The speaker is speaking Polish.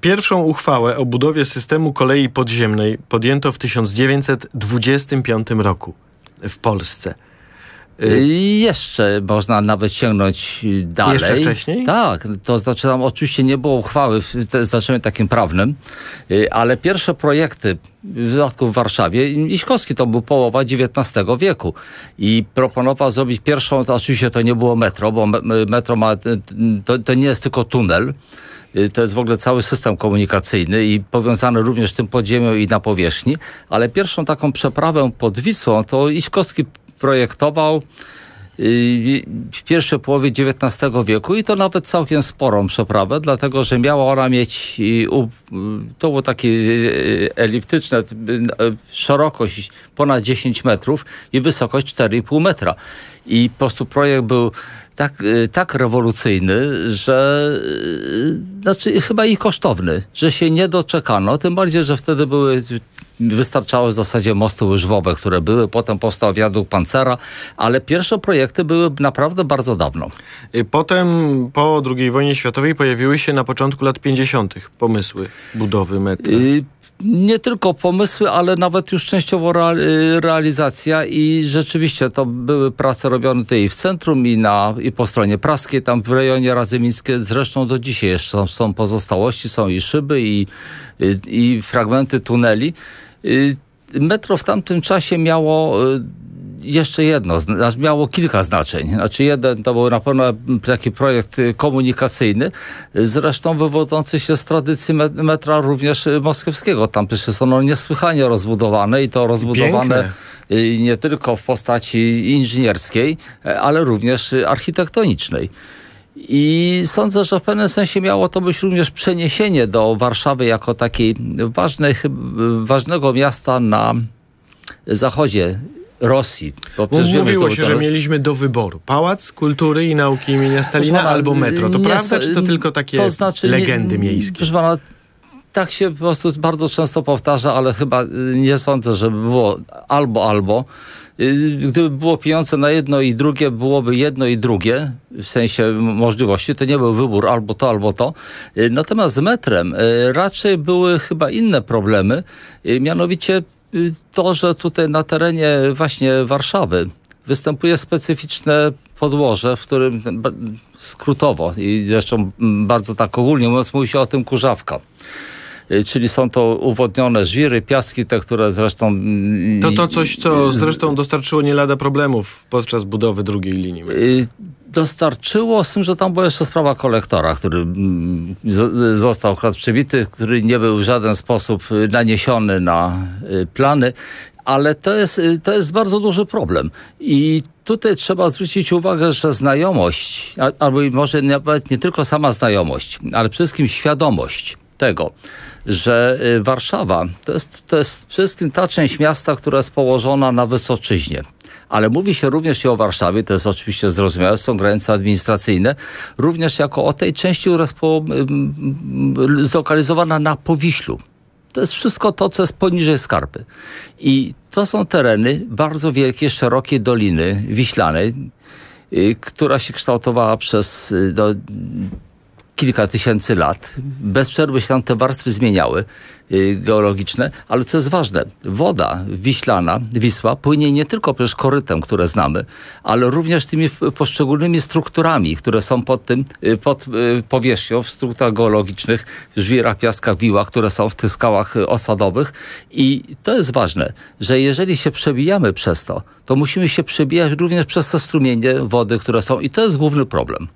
Pierwszą uchwałę o budowie systemu kolei podziemnej podjęto w 1925 roku w Polsce. I jeszcze można nawet sięgnąć dalej. Jeszcze wcześniej? Tak, to znaczy tam oczywiście nie było uchwały w znaczeniem takim prawnym, y, ale pierwsze projekty w dodatku w Warszawie, Iśkowski to był połowa XIX wieku i proponował zrobić pierwszą, to oczywiście to nie było metro, bo metro ma, to, to nie jest tylko tunel, to jest w ogóle cały system komunikacyjny i powiązany również tym podziemią i na powierzchni, ale pierwszą taką przeprawę pod Wisłą to Iśkowski projektował y, w pierwszej połowie XIX wieku i to nawet całkiem sporą przeprawę, dlatego że miała ona mieć, y, to było takie y, eliptyczne, szerokość ponad 10 metrów i wysokość 4,5 metra. I po prostu projekt był tak, tak rewolucyjny, że znaczy chyba i kosztowny, że się nie doczekano, tym bardziej, że wtedy były wystarczały w zasadzie mosty łyżwowe, które były. Potem powstał wiadukt Pancera, ale pierwsze projekty były naprawdę bardzo dawno. Y, potem po II wojnie światowej pojawiły się na początku lat 50. pomysły budowy metra. Y nie tylko pomysły, ale nawet już częściowo y, realizacja i rzeczywiście to były prace robione tutaj w centrum i, na, i po stronie praskiej, tam w rejonie Radzymińskie. Zresztą do dzisiaj jeszcze są, są pozostałości, są i szyby i, i, i fragmenty tuneli. Y, metro w tamtym czasie miało y, jeszcze jedno, znaczy miało kilka znaczeń. Znaczy jeden to był na pewno taki projekt y, komunikacyjny, zresztą wywodzący się z tradycji metra również moskiewskiego. Tam przecież ono niesłychanie rozbudowane i to rozbudowane Piękne. nie tylko w postaci inżynierskiej, ale również architektonicznej. I sądzę, że w pewnym sensie miało to być również przeniesienie do Warszawy jako takiej ważnej, ważnego miasta na zachodzie Rosji. Bo Mówiło się, że mieliśmy do wyboru Pałac Kultury i Nauki imienia Stalina pana, albo metro. To prawda, czy to tylko takie to znaczy, legendy nie, miejskie? Proszę pana, tak się po prostu bardzo często powtarza, ale chyba nie sądzę, żeby było albo, albo. Y, gdyby było pieniądze na jedno i drugie, byłoby jedno i drugie, w sensie możliwości, to nie był wybór albo to, albo to. Y, natomiast z metrem y, raczej były chyba inne problemy, mianowicie to, że tutaj na terenie właśnie Warszawy występuje specyficzne podłoże, w którym skrótowo i zresztą bardzo tak ogólnie mówiąc mówi się o tym kurzawka. Y, czyli są to uwodnione żwiry, piaski, te, które zresztą... Mm, to to coś, co zresztą dostarczyło nie lada problemów podczas budowy drugiej linii. Y, dostarczyło, z tym, że tam była jeszcze sprawa kolektora, który mm, został akurat przybity, który nie był w żaden sposób y, naniesiony na plany, ale to jest, to jest bardzo duży problem. I tutaj trzeba zwrócić uwagę, że znajomość, albo może nawet nie tylko sama znajomość, ale przede wszystkim świadomość tego, że y, Warszawa to jest, to jest przede wszystkim ta część miasta, która jest położona na Wysoczyźnie. Ale mówi się również i o Warszawie, to jest oczywiście zrozumiałe, są granice administracyjne, również jako o tej części, która jest zlokalizowana na Powiślu. To jest wszystko to, co jest poniżej Skarpy. I to są tereny bardzo wielkie, szerokie doliny wiślanej, y, która się kształtowała przez do, kilka tysięcy lat. Bez przerwy się tam te warstwy zmieniały y, geologiczne, ale co jest ważne, woda wiślana, Wisła, płynie nie tylko przez korytem, które znamy, ale również tymi poszczególnymi strukturami, które są pod tym, y, pod y, powierzchnią, w strukturach geologicznych, w żwirach, piaskach, wiłach, które są w tych skałach osadowych i to jest ważne, że jeżeli się przebijamy przez to, to musimy się przebijać również przez te strumienie wody, które są i to jest główny problem.